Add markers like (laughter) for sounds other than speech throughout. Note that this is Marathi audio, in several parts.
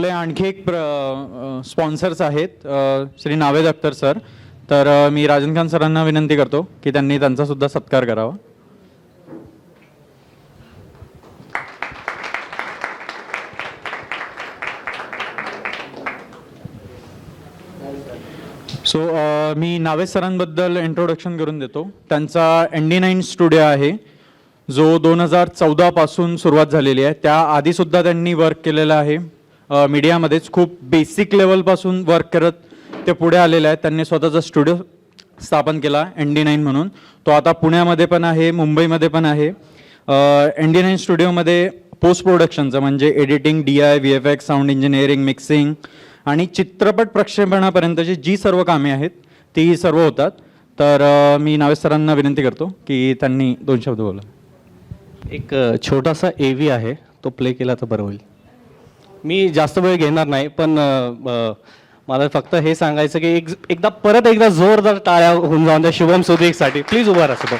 आपले आणखी एक प्र स्पॉन्सर्स आहेत श्री नावेद अख्तर सर. तर मी राजन खान सरांना विनंती करतो की त्यांनी त्यांचा सुद्धा सत्कार करावा. सो अ, मी नावेद सरांबद्दल इंट्रोडक्शन करून देतो. त्यांचा एन डी नाईन स्टुडिओ आहे. जो दोन हजार चौदापासून सुरुवात झालेली आहे. त्या आधीसुद्धा त्यांनी वर्क केलेलं आहे. मीडियामध्येच खूप बेसिक लेवलपासून वर्क करत ते पुढे आलेले आहेत. त्यांनी स्वतःचा स्टुडिओ स्थापन केला एन डी नाईन म्हणून. तो आता पुण्यामध्ये पण आहे मुंबईमध्ये पण आहे. एन डी नाईन स्टुडिओमध्ये पोस्ट प्रोडक्शनचं म्हणजे editing D I V F X sound engineering mixing आणि चित्रपट प्रक्षेपणापर्यंतची जी सर्व कामे आहेत ती सर्व होतात. तर मी नावेश सरांना विनंती करतो की त्यांनी दोन शब्द बोला. एक छोटासा ए व्ही आहे. तो प्ले केला तर बरं होईल. मी जास्त वेळ घेणार नाही पण मला फक्त हे सांगायचं की एक एकदा परत एकदा जोरदार टाळ्या होऊन जाऊन द्या शुभम सुदीकसाठी. प्लीज उभा राहा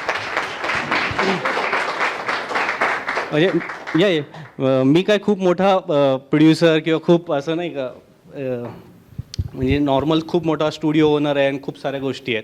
म्हणजे या ये. मी काय खूप मोठा प्रोड्युसर किंवा खूप असं नाही का म्हणजे नॉर्मल खूप मोठा स्टुडिओ ओनर आहे आणि खूप साऱ्या गोष्टी आहेत.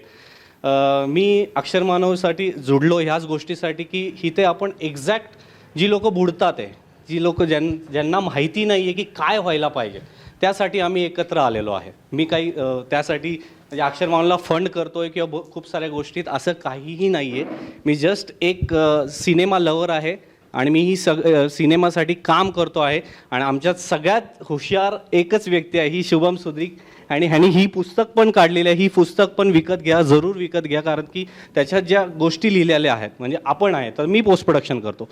मी अक्षर मानवसाठी जुडलो ह्याच गोष्टीसाठी की इथे आपण एक्झॅक्ट जी लोक बुडतात आहे जी लोक ज्यां ज्यांना माहिती नाही आहे की काय व्हायला पाहिजे त्यासाठी आम्ही एकत्र आलेलो आहे. मी काही त्यासाठी म्हणजे अक्षरमानला फंड करतो आहे किंवा खूप साऱ्या गोष्टीत असं काहीही नाही आहे मी जस्ट एक सिनेमा लवर आहे आणि मी ही सग सिनेमासाठी काम करतो आहे आणि आमच्यात सगळ्यात हुशार एकच व्यक्ती आहे ही शुभम सुद्रिक. आणि ह्यानी ही पुस्तक पण काढलेली आहे ही पुस्तक पण विकत घ्या जरूर विकत घ्या कारण की त्याच्यात ज्या गोष्टी लिहिलेल्या आहेत म्हणजे आपण आहे तर मी पोस्ट प्रोडक्शन करतो.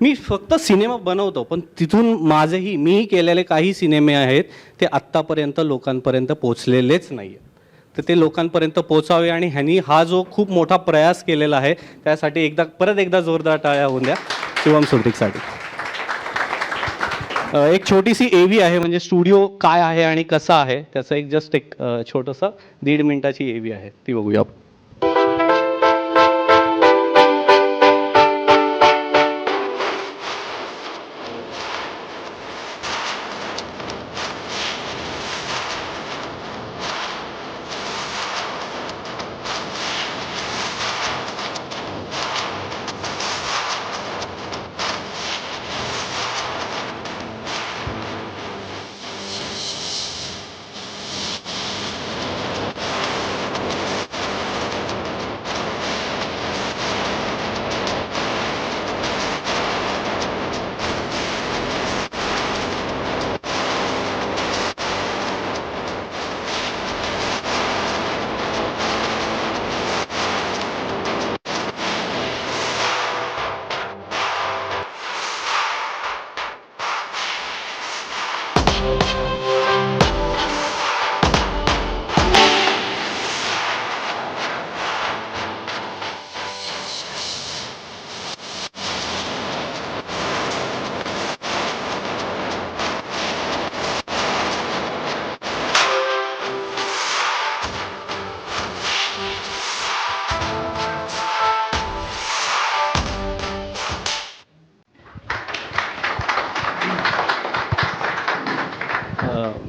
मी फक्त सिनेमा बनवतो पण तिथून माझेही मीही केलेले काही सिनेमे आहेत ते आत्तापर्यंत लोकांपर्यंत पोचलेलेच नाही आहेत तर ते लोकांपर्यंत पोचावे आणि ह्यांनी हा जो खूप मोठा प्रयास केलेला आहे त्यासाठी एकदा परत एकदा जोरदार टाळ्या होऊन द्या. शिवम सुरतिकसाठी. एक छोटीशी एव्ही आहे म्हणजे स्टुडिओ काय आहे आणि कसा आहे त्याचं एक जस्ट एक छोटंसं दीड मिनिटाची एव्ही आहे ती बघूया आपण.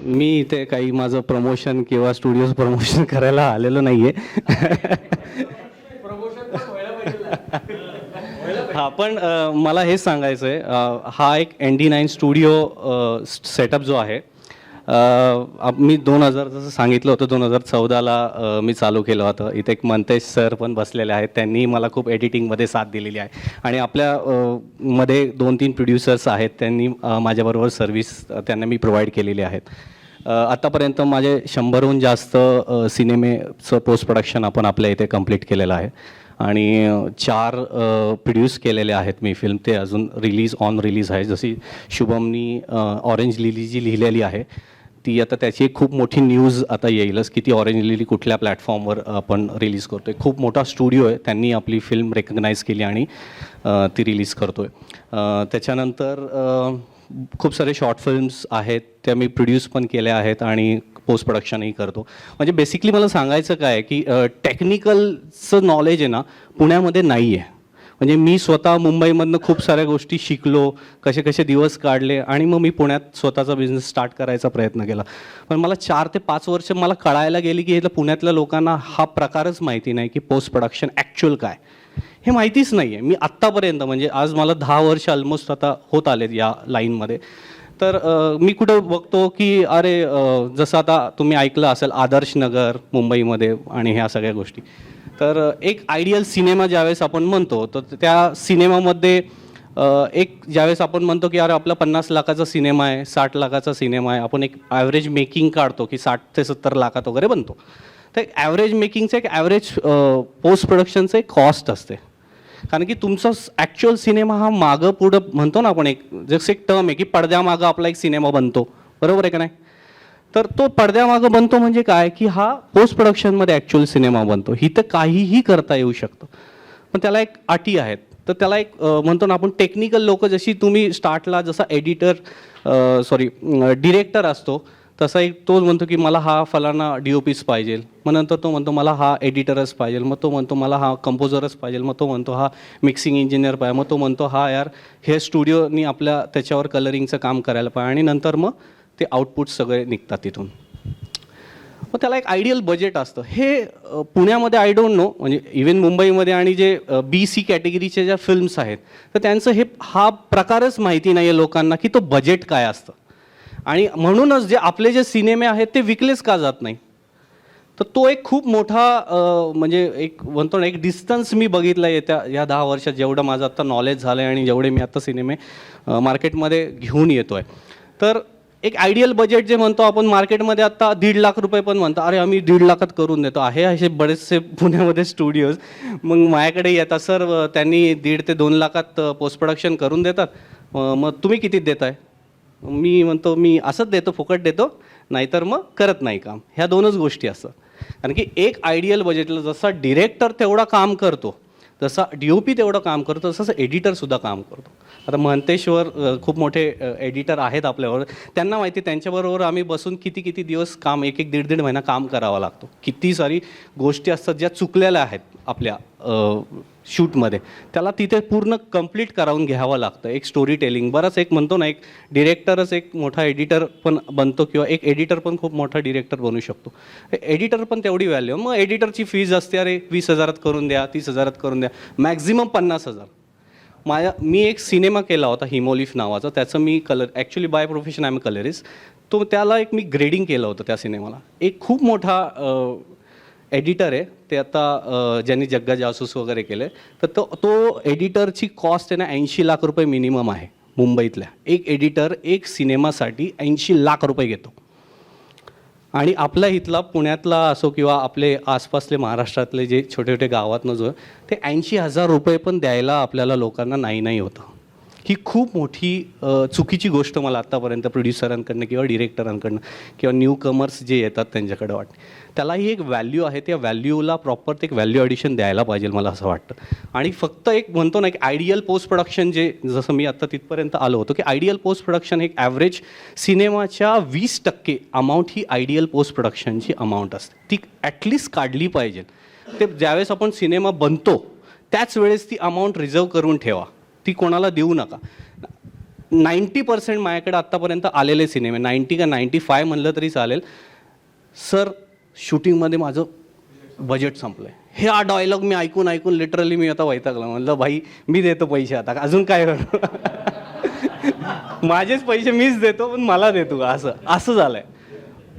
मी इथे काही माझं प्रमोशन किंवा स्टुडिओचं प्रमोशन (laughs) करायला आलेलो नाहीये. हा पण मला हेच सांगायचं आहे हा एक N D nine studio setup जो आहे मी दोन हजार जसं सांगितलं होतं दोन हजार चौदाला मी चालू केलं होतं. इथे एक मंतेश सर पण बसलेले आहेत. त्यांनी मला खूप एडिटिंगमध्ये साथ दिलेली आहे. आणि आपल्या मध्ये दोन तीन प्रोड्युसर्स आहेत. त्यांनी माझ्याबरोबर सर्व्हिस त्यांना मी प्रोव्हाइड केलेली आहेत. आतापर्यंत माझे शंभरहून जास्त सिनेमेचं पोस्ट प्रोडक्शन आपण आपल्या इथे कंप्लीट केलेलं आहे. आणि चार प्रोड्यूस केलेले आहेत मी फिल्म ते अजून रिलीज ऑन रिलीज आहे. जशी शुभमनी ऑरेंज लिली जी लिहिलेली आहे ती आता त्याची एक खूप मोठी न्यूज आता येईलच की ती ऑरेंज लिली कुठल्या प्लॅटफॉर्मवर आपण रिलीज करतो आहे खूप मोठा स्टुडिओ आहे. त्यांनी आपली फिल्म रेकग्नाईज केली आणि ती रिलीज करतो आहे त्याच्यानंतर खूप सारे शॉर्ट फिल्म्स आहेत त्या मी प्रोड्यूस पण केल्या आहेत आणि पोस्ट प्रोडक्शनही करतो. म्हणजे बेसिकली मला सांगायचं काय की टेक्निकलचं नॉलेज आहे ना पुण्यामध्ये नाही आहे म्हणजे मी स्वतः मुंबईमधनं खूप साऱ्या गोष्टी शिकलो कसे कसे दिवस काढले आणि मग मी पुण्यात स्वतःचा बिझनेस स्टार्ट करायचा प्रयत्न केला. पण मला चार ते पाच वर्ष मला कळायला गेली की पुण्यातल्या लोकांना हा प्रकारच माहिती नाही की पोस्ट प्रोडक्शन ॲक्च्युअल काय. हे माहितीच नाही आहे मी आत्तापर्यंत म्हणजे आज मला दहा वर्ष ऑलमोस्ट आता होत आलेत या लाईनमध्ये तर अ, मी कुठं बघतो की अरे अ, जसं आता तुम्ही ऐकलं असेल आदर्श नगर मुंबईमध्ये आणि ह्या सगळ्या गोष्टी. तर अ, एक आयडियल सिनेमा ज्यावेळेस आपण म्हणतो तर त्या सिनेमामध्ये अ, एक ज्यावेळेस आपण म्हणतो की अरे आपला पन्नास लाखाचा सिनेमा आहे साठ लाखाचा सिनेमा आहे आपण एक ॲव्हरेज मेकिंग काढतो की साठ ते सत्तर लाखात वगैरे बनतो. तर एक ॲव्हरेज मेकिंगचं एक ॲव्हरेज पोस्ट प्रोडक्शनचं एक कॉस्ट असते. कारण की तुमचा ॲक्च्युअल सिनेमा हा मागं पुढं म्हणतो ना आपण एक जसं एक टर्म आहे की पडद्यामागं आपला एक सिनेमा बनतो. बरोबर आहे का नाही? तर तो पडद्यामागं बनतो म्हणजे काय? की हा पोस्ट प्रोडक्शनमध्ये ॲक्च्युअल सिनेमा बनतो. ही तर काहीही करता येऊ शकतं. पण त्याला एक अटी आहेत. तर त्याला एक म्हणतो ना आपण टेक्निकल लोक जशी तुम्ही स्टार्टला जसा एडिटर सॉरी डिरेक्टर असतो तसा एक तोच म्हणतो की मला हा फलाना डी ओ पीच पाहिजे. मग नंतर तो म्हणतो मला हा एडिटरच पाहिजे. मग तो म्हणतो मला हा कंपोजरच पाहिजे. मग तो म्हणतो हा मिक्सिंग इंजिनियर पाहिजे. मग तो म्हणतो हा यार हे स्टुडिओनी आपल्या त्याच्यावर कलरिंगचं काम करायला पाहिजे. आणि नंतर मग ते आउटपुट सगळे निघतात तिथून. मग त्याला एक आयडियल बजेट असतं. हे पुण्यामध्ये आय डोंट नो म्हणजे इवन मुंबईमध्ये आणि जे बी सी कॅटेगरीचे ज्या फिल्म्स आहेत तर त्यांचं हे हा प्रकारच माहिती नाही आहे लोकांना की तो बजेट काय असतं. आणि म्हणूनच जे आपले जे सिनेमे आहेत ते विकलेच का जात नाही? तर तो एक खूप मोठा म्हणजे एक म्हणतो ना एक डिस्टन्स मी बघितला आहे त्या या दहा वर्षात जेवढं माझं आत्ता नॉलेज झालं आहे आणि जेवढे मी आत्ता सिनेमे मार्केटमध्ये घेऊन येतो आहे तर एक आयडियल बजेट जे म्हणतो आपण मार्केटमध्ये आत्ता दीड लाख रुपये पण म्हणतो अरे आम्ही दीड लाखात करून देतो. आहे असे बरेचसे पुण्यामध्ये स्टुडिओज मग माझ्याकडे येतात सर त्यांनी दीड ते दोन लाखात पोस्ट प्रोडक्शन करून देतात. मग तुम्ही कितीत देताय? मी म्हणतो मी असंच देतो फुकट देतो नाहीतर मग करत नाही काम. ह्या दोनच गोष्टी असतात कारण की एक आयडियल बजेटला जसा डिरेक्टर तेवढा काम करतो जसा डी ओ पी तेवढं काम करतो तसंच एडिटरसुद्धा काम करतो. आता महंतेश्वर खूप मोठे एडिटर आहेत आपल्यावर. त्यांना माहिती त्यांच्याबरोबर आम्ही बसून किती किती दिवस काम एक एक दीड दीड महिना काम करावा लागतो. किती सारी गोष्टी असतात ज्या चुकलेल्या आहेत. आपल्या शूटमध्ये. त्याला तिथे पूर्ण कंप्लीट करावून घ्यावं लागतं. एक स्टोरी टेलिंग बरंच एक म्हणतो ना एक डिरेक्टरच एक मोठा एडिटर पण बनतो किंवा एक एडिटर पण खूप मोठा डिरेक्टर बनू शकतो. एडिटर पण तेवढी व्हॅल्यू मग एडिटरची फीज असते अरे वीस हजारात करून द्या तीस हजारात करून द्या. मॅक्झिमम पन्नास हजार. माझ्या मी एक सिनेमा केला होता हिमोलिफ नावाचा. त्याचं मी colour actually by profession I am colourist तो त्याला एक मी ग्रेडिंग केलं होतं त्या सिनेमाला. एक खूप मोठा एडिटर आहे. ते आता ज्यांनी जग्गा जासूस वगैरे केले तर तो तो एडिटरची कॉस्ट आहे ना ऐंशी लाख रुपये मिनिमम आहे मुंबईतल्या. एक एडिटर एक सिनेमासाठी ऐंशी लाख रुपये घेतो. आणि आपल्या इथला पुण्यातला असो किंवा आपले आसपासले महाराष्ट्रातले जे छोटे छोटे गावातनं जो आहे, ते ऐंशी हजार रुपये पण द्यायला आपल्याला लोकांना नाही नाही होतं. ही खूप मोठी चुकीची गोष्ट मला आत्तापर्यंत प्रोड्युसरांकडनं किंवा डिरेक्टरांकडनं किंवा न्यू कमर्स जे येतात त्यांच्याकडे वाटते. त्यालाही एक व्हॅल्यू आहे त्या व्हॅल्यूला प्रॉपर ते एक व्हॅल्यू ॲडिशन द्यायला पाहिजे मला असं वाटतं. आणि फक्त एक म्हणतो ना एक आयडियल पोस्ट प्रोडक्शन जे जसं मी आत्ता तिथपर्यंत आलो होतो की आयडियल पोस्ट प्रोडक्शन एक ॲव्हरेज सिनेमाच्या वीस टक्के अमाऊंट ही आयडियल पोस्ट प्रोडक्शनची अमाऊंट असते. ती ॲटलिस्ट काढली पाहिजे. ते ज्यावेळेस आपण सिनेमा बनतो त्याच वेळेस ती अमाऊंट रिझर्व करून ठेवा. ती कोणाला देऊ नका. नाईंटी पर्सेंट माझ्याकडे आत्तापर्यंत आलेले सिनेमे नाईंटी का नाईंटी फाय म्हणलं तरी चालेल. सर शूटिंगमध्ये माझं बजेट संपलं आहे हे हा डायलॉग मी ऐकून ऐकून लिटरली मी आता वैतागला. म्हणलं भाई मी देतो पैसे आता. अजून काय (laughs) माझेच पैसे मीच देतो पण मला देतो असं. असं झालं आहे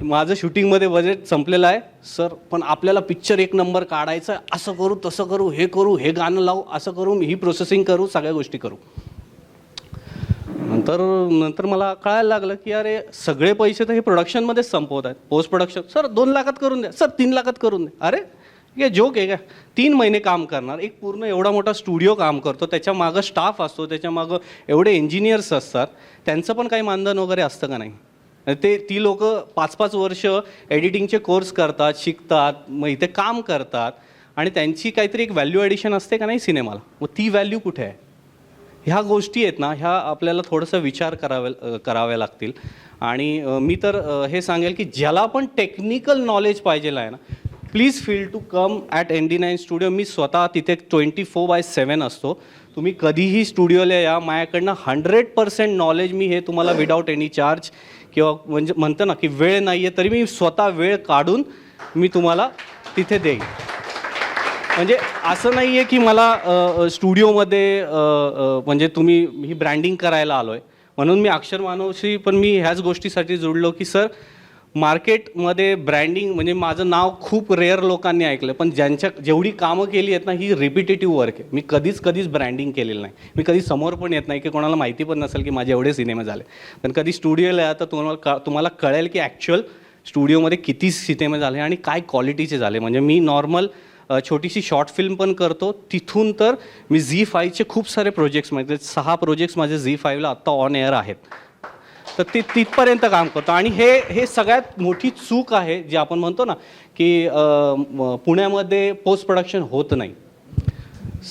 माझं शूटिंगमध्ये बजेट संपलेलं आहे. सर पण आपल्याला पिक्चर एक नंबर काढायचं आहे. असं करू तसं करू हे करू हे गाणं लावू असं करू ही प्रोसेसिंग करू सगळ्या गोष्टी करू. नंतर नंतर मला कळायला लागलं की अरे सगळे पैसे तर हे प्रोडक्शनमध्येच संपवत आहेत. पोस्ट प्रोडक्शन सर दोन लाखात करून द्या. सर तीन लाखात करून द्या. अरे हे जोक आहे का? तीन महिने काम करणार. एक पूर्ण एवढा मोठा स्टुडिओ काम करतो. त्याच्या मागं स्टाफ असतो. त्याच्या मागं एवढे इंजिनियर्स असतात. त्यांचं पण काही मानधन वगैरे असतं का नाही? ते ती लोक पाच पाच वर्ष एडिटिंगचे कोर्स करतात शिकतात मग इथे काम करतात आणि त्यांची काहीतरी एक व्हॅल्यू ॲडिशन असते का नाही सिनेमाला? मग ती व्हॅल्यू कुठे आहे? ह्या गोष्टी आहेत ना ह्या आपल्याला थोडंसं विचार करावे कराव्या लागतील. आणि मी तर हे सांगेल की ज्याला पण टेक्निकल नॉलेज पाहिजे आहे ना please feel to come at N D nine studio मी स्वतः तिथे ट्वेंटी फोर बाय सेवन असतो. तुम्ही कधीही स्टुडिओला या. माझ्याकडनं हंड्रेड पर्सेंट नॉलेज मी हे तुम्हाला विदाऊट एनी चार्ज किंवा म्हणजे म्हणतो ना की वेळ नाही आहे तरी मी स्वतः वेळ काढून मी तुम्हाला तिथे देईन. म्हणजे असं नाही आहे की मला स्टुडिओमध्ये म्हणजे तुम्ही ही ब्रँडिंग करायला आलो आहे म्हणून मी अक्षर मानवशी पण मी ह्याच गोष्टीसाठी जुडलो की सर मार्केटमध्ये ब्रँडिंग म्हणजे माझं नाव खूप रेअर लोकांनी ऐकलं पण ज्यांच्या जेवढी कामं केली आहेत ना ही रिपिटेटिव्ह वर्क आहे. मी कधीच कधीच ब्रँडिंग केलेलं नाही. मी कधी समोर पण येत नाही की कोणाला माहिती पण नसेल की माझे एवढे सिनेमे झाले. पण कधी स्टुडिओला या तर तुम्हाला क तुम्हाला कळेल की ॲक्च्युअल स्टुडिओमध्ये किती सिनेमे झाले आणि काय क्वालिटीचे झाले. म्हणजे मी नॉर्मल छोटीशी शॉर्ट फिल्म पण करतो. तिथून तर मी झी फाईव्हचे खूप सारे प्रोजेक्ट्स म्हणजे सहा प्रोजेक्ट्स माझे झी फाईव्हला आत्ता ऑन एअर आहेत. तर ती तिथपर्यंत काम करतो. आणि हे हे सगळ्यात मोठी चूक आहे जी आपण म्हणतो ना की पुण्यामध्ये पोस्ट प्रोडक्शन होत नाही.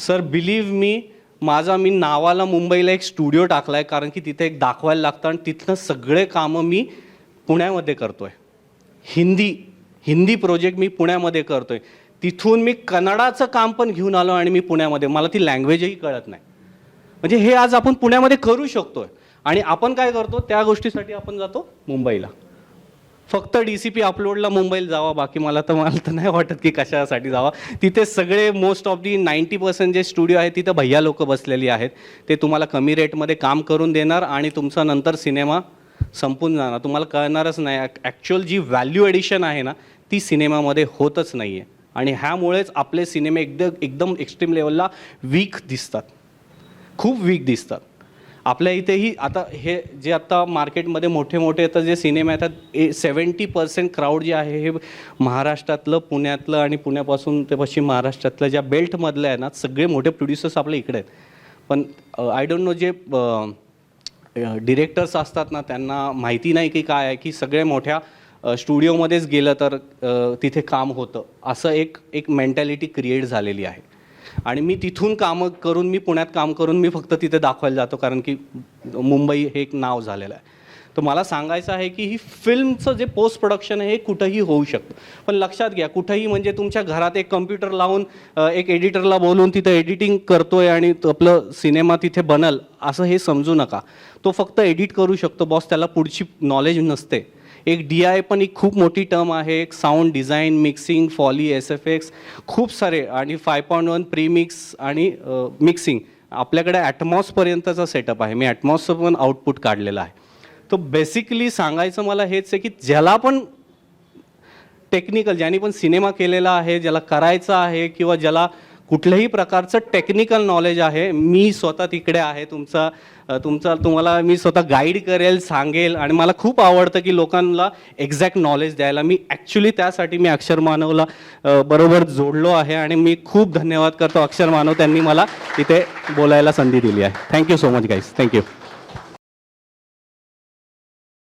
सर बिलीव्ह मी माझा मी नावाला मुंबईला एक स्टुडिओ टाकला आहे कारण की तिथे एक दाखवायला लागतं आणि तिथनं सगळे कामं मी पुण्यामध्ये करतो आहे हिंदी हिंदी प्रोजेक्ट मी पुण्यामध्ये करतो आहे तिथून मी कन्नडाचं काम पण घेऊन आलो आणि मी पुण्यामध्ये. मला ती लँग्वेजही कळत नाही. म्हणजे हे आज आपण पुण्यामध्ये करू शकतो आहे आणि आपण काय करतो त्या गोष्टीसाठी आपण जातो मुंबईला. फक्त डी सी पी अपलोडला मुंबईला जावा बाकी मला तर मला तर नाही वाटत की कशासाठी जावा. तिथे सगळे most of the ninety percent जे स्टुडिओ आहे तिथं भैया लोक बसलेली आहेत. ते तुम्हाला कमी रेटमध्ये काम करून देणार आणि तुमचा नंतर सिनेमा संपून जाणार. तुम्हाला कळणारच नाही. ॲक्च्युअल जी व्हॅल्यू एडिशन आहे ना ती सिनेमामध्ये होतच नाही आहे आणि ह्यामुळेच आपले सिनेमे एकदम एकदम एक्स्ट्रीम लेवलला वीक दिसतात. खूप वीक दिसतात. आपल्या इथेही आता हे जे आता मार्केटमध्ये मोठे मोठे आता जे सिनेमे येतात ए सेवन्टी पर्सेंट क्राऊड जे आहे हे महाराष्ट्रातलं पुण्यातलं आणि पुण्यापासून ते पश्चिम महाराष्ट्रातलं ज्या बेल्टमधलं आहे ना सगळे मोठे प्रोड्युसर्स आपल्या इकडे आहेत. पण आय डोंट नो जे डिरेक्टर्स असतात ना त्यांना माहिती नाही की काय आहे की सगळे मोठ्या स्टुडिओमध्येच गेलं तर तिथे काम होतं. असं एक एक मेंटॅलिटी क्रिएट झालेली आहे. आणि मी तिथून कामं करून मी पुण्यात काम करून मी फक्त तिथे दाखवायला जातो कारण की मुंबई हे एक नाव झालेलं आहे. तर मला सांगायचं आहे की ही फिल्मचं जे पोस्ट प्रोडक्शन आहे हे कुठंही होऊ शकतं. पण लक्षात घ्या कुठंही म्हणजे तुमच्या घरात एक कम्प्युटर लावून एक एडिटरला बोलून तिथं एडिटिंग करतोय आणि आपलं सिनेमा तिथे बनल असं हे समजू नका. तो फक्त एडिट करू शकतो बॉस त्याला पुढची नॉलेज नसते. एक डी आय पण एक खूप मोठी टर्म आहे एक sound design mixing foley S F X खूप सारे आणि फाय पॉईंट वन प्रीमिक्स आणि मिक्सिंग आपल्याकडे ॲटमॉसपर्यंतचा सेटअप आहे. मी ॲटमॉसचं पण आउटपुट काढलेलं आहे. तर बेसिकली सांगायचं मला हेच आहे की ज्याला पण टेक्निकल ज्याने पण सिनेमा केलेला आहे ज्याला करायचा आहे किंवा ज्याला कुठल्याही प्रकारचं टेक्निकल नॉलेज आहे मी स्वतः तिकडे आहे तुमचा तुमचा तुम्हाला मी स्वतः गाईड करेल सांगेल आणि मला खूप आवडतं की लोकांना एक्झॅक्ट नॉलेज द्यायला. मी ॲक्च्युली त्यासाठी मी अक्षर मानवला बरोबर जोडलो आहे आणि मी खूप धन्यवाद करतो अक्षर मानव त्यांनी मला इथे बोलायला संधी दिली आहे. Thank you so much guys thank you